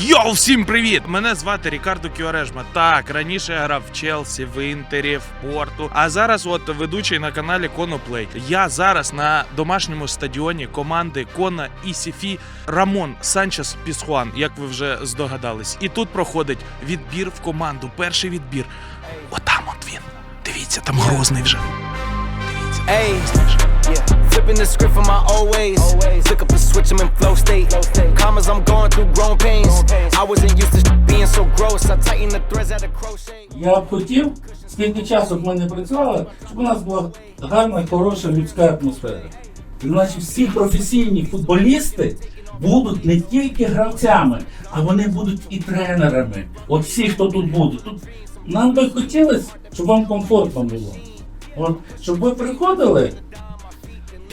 Йоу, всім привіт! Мене звати Рікардо Кіорежма. Так, раніше я грав в Челсі, в Інтері, в Порту. А зараз, от ведучий на каналі Коноплей. Я зараз на домашньому стадіоні команди Кона і Сіфі Рамон Санчес Пісхуан, як ви вже здогадались. І тут проходить відбір в команду. Перший відбір. Отам от він. Дивіться, там грозний вже. Ayy, yeah. Flipping the script from my old ways. Flick up the switch, I'm in flow state. Commas, I'm going through growing pains. Я б хотів, скільки часу б ми не працювали, щоб у нас була гарна хороша людська атмосфера. Значить всі професійні футболісти будуть не тільки гравцями, а вони будуть і тренерами. От всі, хто тут буде. Тут нам би хотілося, щоб вам комфортно було. От, щоб ви приходили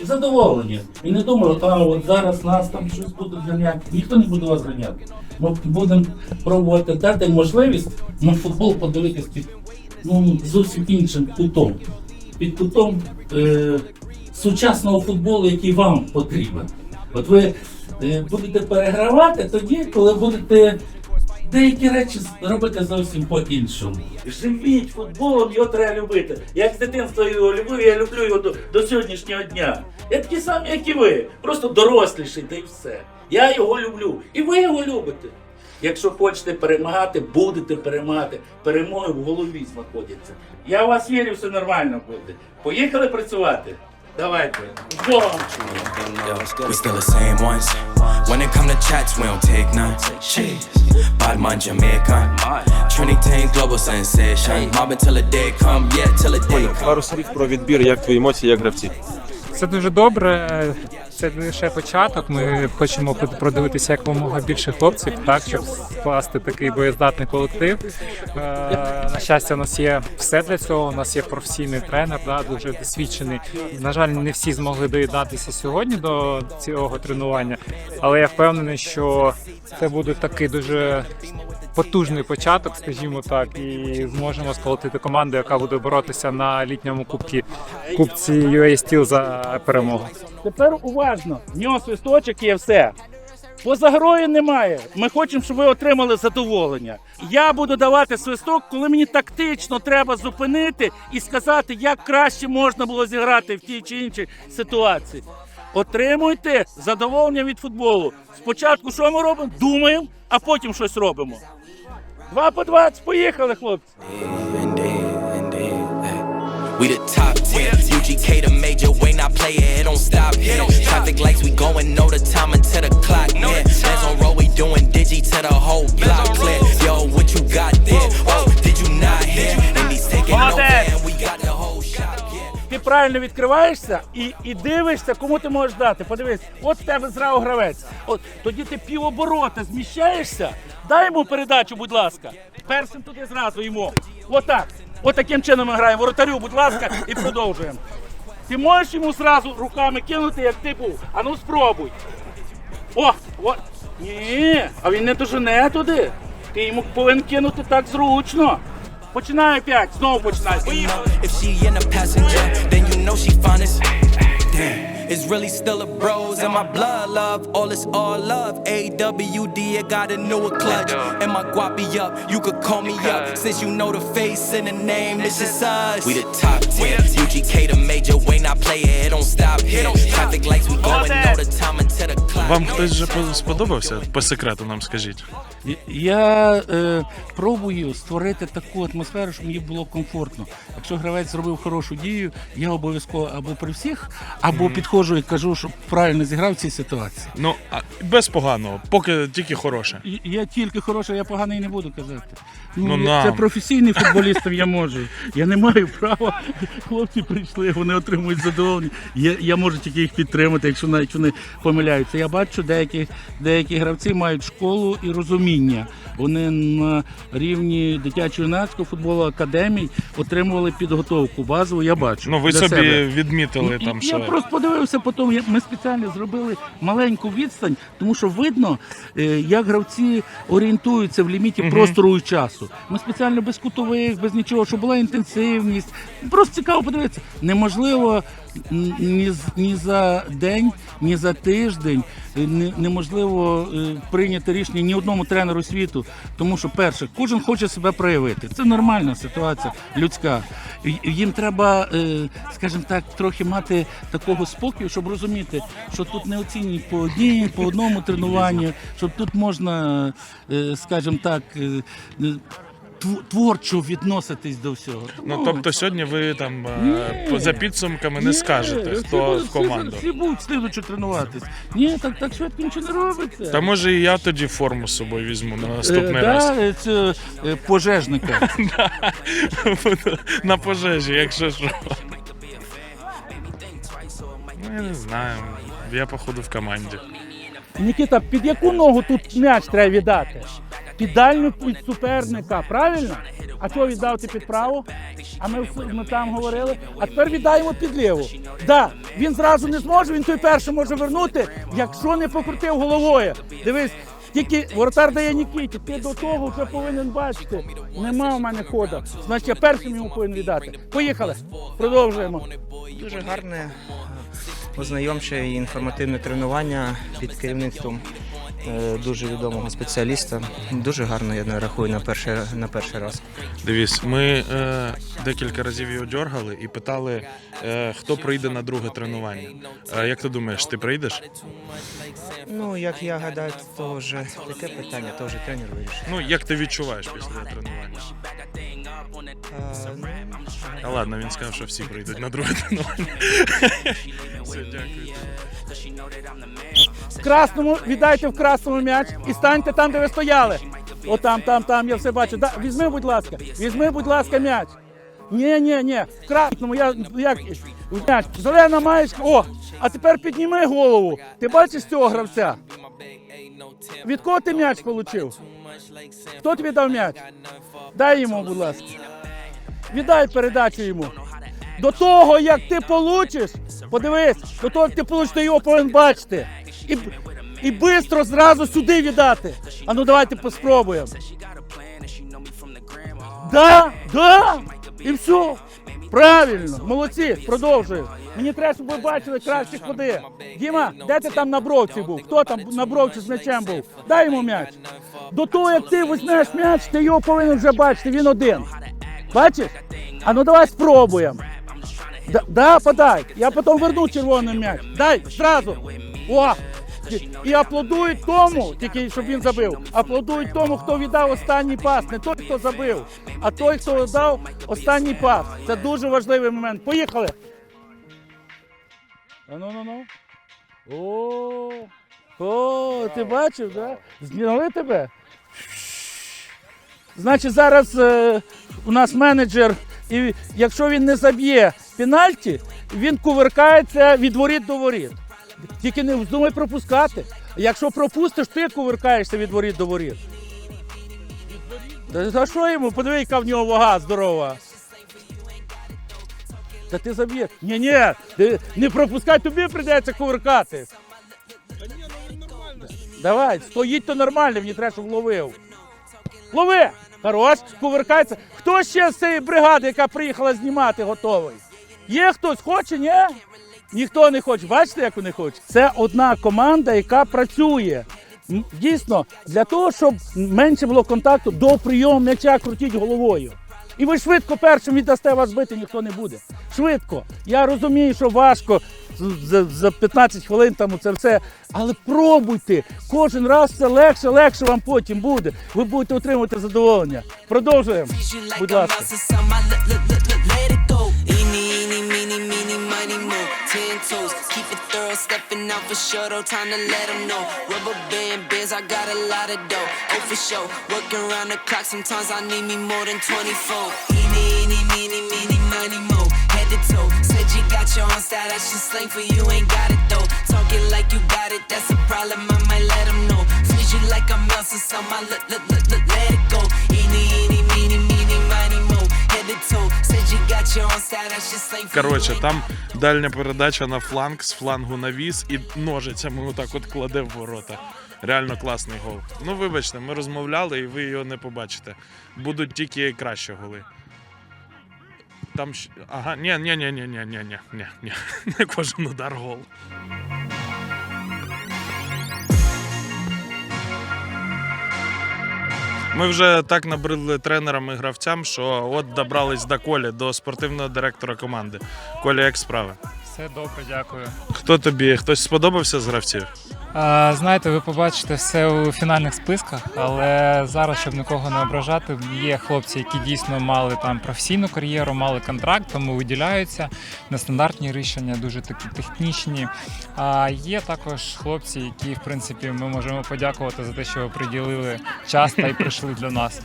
задоволені. І не думали, а от зараз нас там щось будуть ганяти. Ніхто не буде вас ганяти. Ми будемо пробувати дати можливість на футбол подивитись під ну, зовсім іншим кутом. Під кутом е, сучасного футболу, який вам потрібен. От ви е, будете перегравати тоді, коли будете деякі речі робити зовсім по-іншому. Живіть футболом, його треба любити. Як з дитинства його любив, я люблю його до, до сьогоднішнього дня. Я такий самий, як і ви. Просто доросліший, та й все. Я його люблю. І ви його любите. Якщо хочете перемагати, будете перемагати. Перемоги в голові знаходяться. Я в вас вірю, все нормально буде. Поїхали працювати. Давайте. Богом! We still the same ones. When it come to chats, we don't take none. Bad man, Jamaican. Trinity global sensation. Mobbing till the day come, yeah, till the day come. Пару слів про відбір, як твої емоції, як гравці. Це дуже добре. Це лише початок. Ми хочемо продивитися якомога більше хлопців, так щоб скласти такий боєздатний колектив. Е, на щастя, у нас є все для цього. У нас є професійний тренер, да, дуже досвідчений. На жаль, не всі змогли доєднатися сьогодні до цього тренування, але я впевнений, що це буде такий дуже потужний початок, скажімо так, і зможемо сколотити команду, яка буде боротися на літньому кубці кубці UA Steel за перемогу. Тепер уважно. В нього свисточок є все. Поза грою немає. Ми хочемо, щоб ви отримали задоволення. Я буду давати свисток, коли мені тактично треба зупинити і сказати, як краще можна було зіграти в тій чи іншій ситуації. Отримуйте задоволення від футболу. Спочатку що ми робимо? Думаємо, а потім щось робимо. Два по двадцять, поїхали, хлопці. We the top 10. UGK the major way, not play it, it don't stop here. Traffic lights, we going, know the time until the clock near. Bands on road, we doing digi to the whole block clear. Yo, what you got there? Oh, did you not hear? And he's taking over, and we got the whole yeah. Ти правильно відкриваєшся і, і дивишся, кому ти можеш дати. Подивись, от в тебе зразу гравець. От тоді ти півоборота зміщаєшся. Дай йому передачу, будь ласка. Першим туди зразу йому. Отак. От таким чином ми граємо. Воротарю, будь ласка, і продовжуємо. Ти можеш йому зразу руками кинути, як ти був. А ну спробуй. О, о. Ні, а він не дожене туди. Ти йому повинен кинути так зручно. Починай опять, знову починай. Поїхали. It's really still a bros and my blood love. All is all love. AWD, I got a newer clutch. And my guapi up, you could call me up. Since you know the face and the name, this is us. We the top 10. UGK the major way, not play it, it don't stop here. Traffic lights, we going, know the time until the clock. Вам хтось вже сподобався? По секрету нам скажіть. Я е, пробую створити таку атмосферу, щоб мені було комфортно. Якщо гравець зробив хорошу дію, я обов'язково або при всіх, або підходжу і кажу, щоб правильно зіграв в цій ситуації. Ну, а без поганого, поки тільки хороше. І- Я тільки хороший, я поганий не буду казати. Ну, я- нам. Це професійний футболістом я можу. Я не маю права. Хлопці прийшли, вони отримують задоволення. Я, я можу тільки їх підтримати, якщо навіть вони помиляються. Я бачу, деякі, деякі гравці мають школу і розуміння. Вони на рівні дитячо-юнацького футболу академій отримували підготовку базову. Я бачу. Ну, ви собі себе. відмітили Ну, там, я що. просто подивився потім. Ми спеціально зробили маленьку відстань, тому що видно, е, як гравці орієнтуються в ліміті простору і часу. Ми спеціально без кутових, без нічого, щоб була інтенсивність. Просто цікаво подивитися. Неможливо ні, ні за день, ні за тиждень е, неможливо е, прийняти рішення ні одному тренеру світу. Тому що, перше, кожен хоче себе проявити. Це нормальна ситуація, людська. Їм треба, е, скажімо так, трохи мати такого спокою, щоб розуміти, що тут не оцінюють по одній, по одному тренуванню, щоб тут можна, скажімо так. Е, е, тв- Творчо відноситись до всього. Ну тобто сьогодні ви там е, Ні. по- за підсумками не скажете, хто в команду. Всі, будуть слідучи тренуватись. Ні, так, так швидко нічого не робиться. Та може і я тоді форму з собою візьму на наступний Е, раз. Да, це е, пожежника. на пожежі, якщо що. Ну, я не знаю. Я походу в команді. Нікіта, під яку ногу тут м'яч треба віддати? Під дальню під суперника, правильно? А чого віддав ти під праву? А ми, ми там говорили. А тепер віддаємо під ліву. Да, він зразу не зможе, він той перший може вернути, якщо не покрутив головою. Дивись, тільки воротар дає Нікіті, ти до того вже повинен бачити. Нема в мене хода. Значить, я першим йому повинен віддати. Поїхали. Продовжуємо. Дуже гарне, ознайомче і інформативне тренування під керівництвом дуже відомого спеціаліста. Дуже гарно, я не рахую на перший, на перший раз. Дивись, ми е, декілька разів його дергали і питали, е, хто прийде на друге тренування. Е, як ти думаєш, ти прийдеш? Ну, як я гадаю, то вже таке питання, то вже тренер вирішить. Ну, як ти відчуваєш після тренування? Е, ну, А ладно, він сказав, що всі прийдуть на друге тренування. Все, дякую. В красному віддайте в красному м'яч і станьте там, де ви стояли. О, там, там, там, я все бачу. Да, візьми, будь ласка, візьми, будь ласка, м'яч. Ні, ні, ні, в красному, я як м'яч. Зелена маєчка. О, а тепер підніми голову. Ти бачиш цього гравця? Від кого ти м'яч отримав? Хто тобі дав м'яч? Дай йому, будь ласка. Віддай передачу йому. До того, як ти получиш, подивись, до того, як ти получиш, ти його повинен бачити. І, і швидко зразу сюди віддати. А ну давайте поспробуємо. Да, да, і все. Правильно, молодці, продовжуємо. Мені треба, щоб ви бачили кращі ходи. Діма, де ти там на бровці був? Хто там на бровці з м'ячем був? Дай йому м'яч. До того, як ти візьмеш м'яч, ти його повинен вже бачити, він один. Бачиш? А ну давай спробуємо. Да, да, подай. Я потім верну червоний м'яч. Дай, зразу. О! І- аплодують тому, тільки щоб він забив. Аплодують тому, хто віддав останній пас. Не той, хто забив, а той, хто дав останній пас. Це дуже важливий момент. Поїхали. А ну ну ну. О, о, ти бачив, да? Зняли тебе? Значить, зараз е, у нас менеджер, і якщо він не заб'є пенальті, він кувиркається від воріт до воріт. Тільки не вздумай пропускати. Якщо пропустиш, ти кувиркаєшся від воріт до воріт. Та за що йому? Подиви, яка в нього вага здорова. Та ти заб'єш. Ні, ні, ти не пропускай, тобі прийдеться кувиркати. Давай, стоїть то нормально, мені треба, щоб ловив. Лови! Хорош, кувиркається. Хто ще з цієї бригади, яка приїхала знімати, готовий? Є хтось, хоче, ні? Ніхто не хоче. Бачите, як вони хочуть? Це одна команда, яка працює. Дійсно, для того, щоб менше було контакту, до прийому м'яча крутіть головою. І ви швидко першим віддасте вас бити, ніхто не буде. Швидко. Я розумію, що важко за, за 15 хвилин там це все. Але пробуйте. Кожен раз це легше, легше вам потім буде. Ви будете отримувати задоволення. Продовжуємо. Будь ласка. Toes. Keep it thorough, stepping out for sure. Though, time to let 'em know. Rubber band bands, I got a lot of dough. Oh, for sure. Working around the clock, sometimes I need me more than 24. Eeny, eeny, meeny, meeny, miny, mo. Head to toe. Said you got your own style, that's just slang for you, ain't got it though. Talking like you got it, that's a problem, I might let 'em know. Squeeze you like I'm Elsa, so my let, let, let, let it go. Eeny, eeny, meeny, Коротше, там дальня передача на фланг з флангу на віз і ножицями отак от кладе в ворота. Реально класний гол. Ну, вибачте, ми розмовляли і ви його не побачите. Будуть тільки кращі голи. там ага, ні, ні, ні, ні, ні, ні, ні, ні, ні. Не кожен удар гол. Ми вже так набридли тренерам і гравцям, що от добрались до Колі, до спортивного директора команди. Коля, як справи? Все добре, дякую. Хто тобі? Хтось сподобався з гравців? Знаєте, ви побачите все у фінальних списках, але зараз, щоб нікого не ображати, є хлопці, які дійсно мали там професійну кар'єру, мали контракт, тому виділяються нестандартні рішення, дуже такі технічні. А є також хлопці, які, в принципі, ми можемо подякувати за те, що ви приділили час та й прийшли для нас.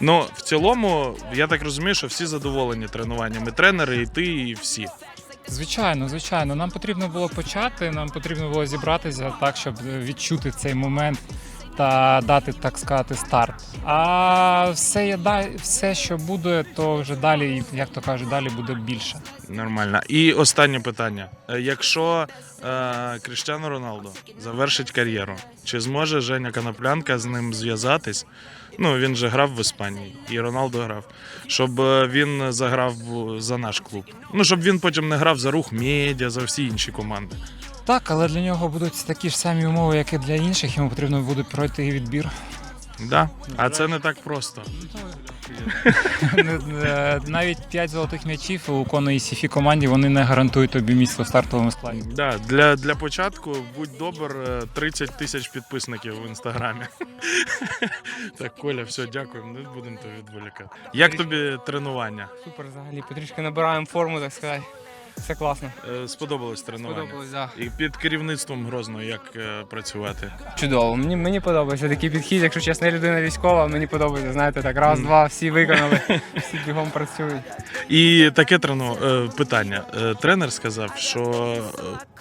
Ну, в цілому, я так розумію, що всі задоволені тренуваннями. Тренери, і ти, і всі. Звичайно, звичайно. Нам потрібно було почати, нам потрібно було зібратися так, щоб відчути цей момент та дати, так сказати, старт. А все, все, що буде, то вже далі, як то кажуть, далі буде більше. Нормально. І останнє питання: Е, якщо е, Кріштіану Роналдо завершить кар'єру, чи зможе Женя Коноплянка з ним зв'язатись? Ну, він же грав в Іспанії, і Роналдо грав, щоб е, він заграв за наш клуб. Ну, щоб він потім не грав за рух медіа, за всі інші команди. Так, але для нього будуть такі ж самі умови, як і для інших. Йому потрібно буде пройти відбір. Да? А це не так просто. Е, Навіть 5 золотих м'ячів у коної сіфі команді вони не гарантують тобі місце в стартовому складі. Да, для, для початку будь добр, е, 30 тисяч підписників в інстаграмі. Так, Коля, все, дякуємо. Не будемо тобі відволікати. Як тобі тренування? Супер взагалі. Потрішки набираємо форму, так сказати. Все класно. Е, Сподобалось тренування? Сподобалось, да. І під керівництвом Грозного як е, працювати? Чудово. Мені, мені подобається такий підхід, якщо чесно, я людина військова, мені подобається, знаєте, так раз, два, всі виконали, всі бігом працюють. І таке трену, е, питання. Е, Тренер сказав, що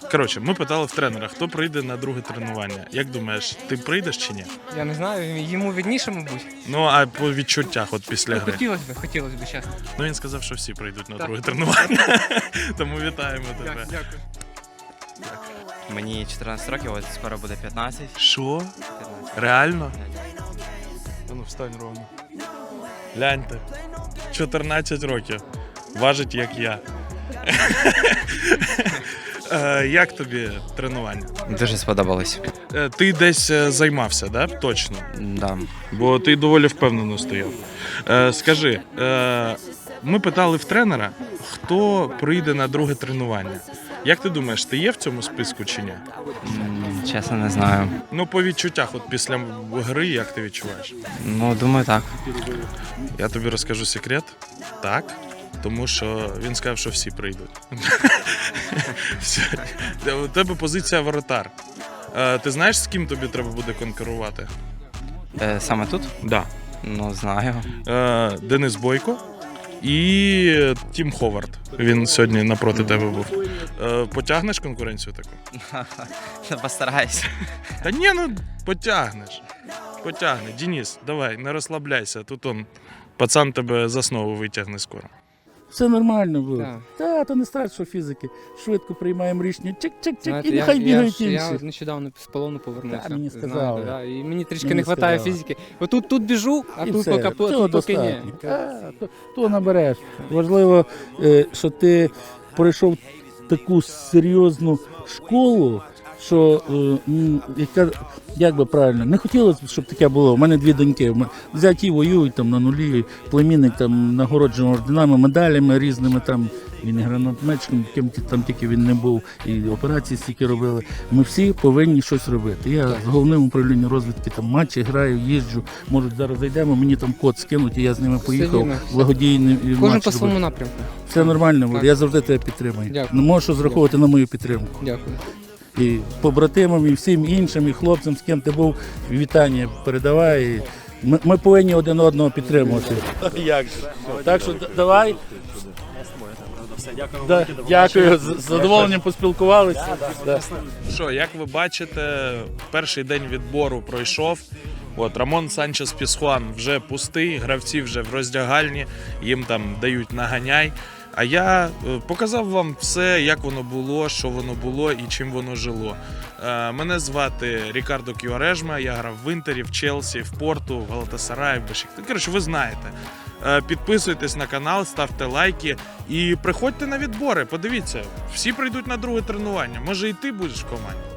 е, коротше, ми питали в тренера, хто прийде на друге тренування. Як думаєш, ти прийдеш чи ні? Я не знаю, йому відніше, мабуть. Ну а по відчуттях, от після Ну, гри. хотілося б, хотілося б, чесно. Ну він сказав, що всі прийдуть на Так. друге тренування. Тому вітаємо тебе. Дякую. Мені 14 років, ось скоро буде 15. Що? Реально? А Ну, встань ровно. Гляньте. 14 років. Важить, як я. Е, Як тобі тренування? Дуже сподобалось. Е, Ти десь е, займався, да? Точно. Да. Бо ти доволі впевнено стояв. Е, Скажи, е, ми питали в тренера, хто прийде на друге тренування. Як ти думаєш, ти є в цьому списку чи ні? Чесно, не знаю. Ну, по відчуттях, от після гри, як ти відчуваєш? Ну, думаю, так. Я тобі розкажу секрет. Так. Тому що він сказав, що всі прийдуть. У тебе позиція воротар. Е, Ти знаєш, з ким тобі треба буде конкурувати? Е, саме тут? Да. Ну, знаю. Е, Денис Бойко і Тім Ховард. Він сьогодні напроти тебе був. Е, Потягнеш конкуренцію таку? Постарайся. Та ні, ну потягнеш. Потягне. Дініс, давай, не розслабляйся. Тут он пацан тебе за основи витягне скоро. Все нормально було. Так. Та, то не страшно що фізики. Швидко приймаємо рішення. Чик-чик-чик, Знаєте, і нехай я, бігають ж- інші. я нещодавно з полону повернувся. Да, мені знаєте, сказали. да, і мені трішки Мені не вистачає сказали. фізики. Отут тут біжу, а І тут все. поки, Цього тут поки ні. достатньо. Та, то, то набереш. Важливо, е, що ти пройшов таку серйозну школу, що е, яка, як би правильно, не хотілося, б, щоб таке було. У мене дві доньки. Взяті воюють там на нулі, племінник там нагороджений орденами, медалями різними там. Він і гранатометчиком, ким там тільки він не був, і операції стільки робили. Ми всі повинні щось робити. Я з головним управлінням розвідки там матчі граю, їжджу. Можуть зараз зайдемо, мені там код скинуть, і я з ними поїхав. Благодійний Кожен по своєму напрямку. Все нормально. Так. Я завжди тебе підтримую. Дякую. Не можеш розраховувати на мою підтримку. Дякую. І побратимам, і всім іншим, і хлопцям, з ким ти був, вітання передавай. І Ми, ми повинні один одного підтримувати. Як же? Так що д- давай. Да, Дякую, з з задоволенням поспілкувалися. Да. Що, як ви бачите, перший день відбору пройшов. От Рамон Санчес Пісхуан вже пустий, гравці вже в роздягальні, їм там дають наганяй. А я е, показав вам все, як воно було, що воно було і чим воно жило. Е, Мене звати Рікардо Кіорежма, я грав в Інтері, в Челсі, в Порту, в Галатасараї, в Бешик. Коротше, ви знаєте. Е, Підписуйтесь на канал, ставте лайки і приходьте на відбори. Подивіться, всі прийдуть на друге тренування. Може, і ти будеш в команді.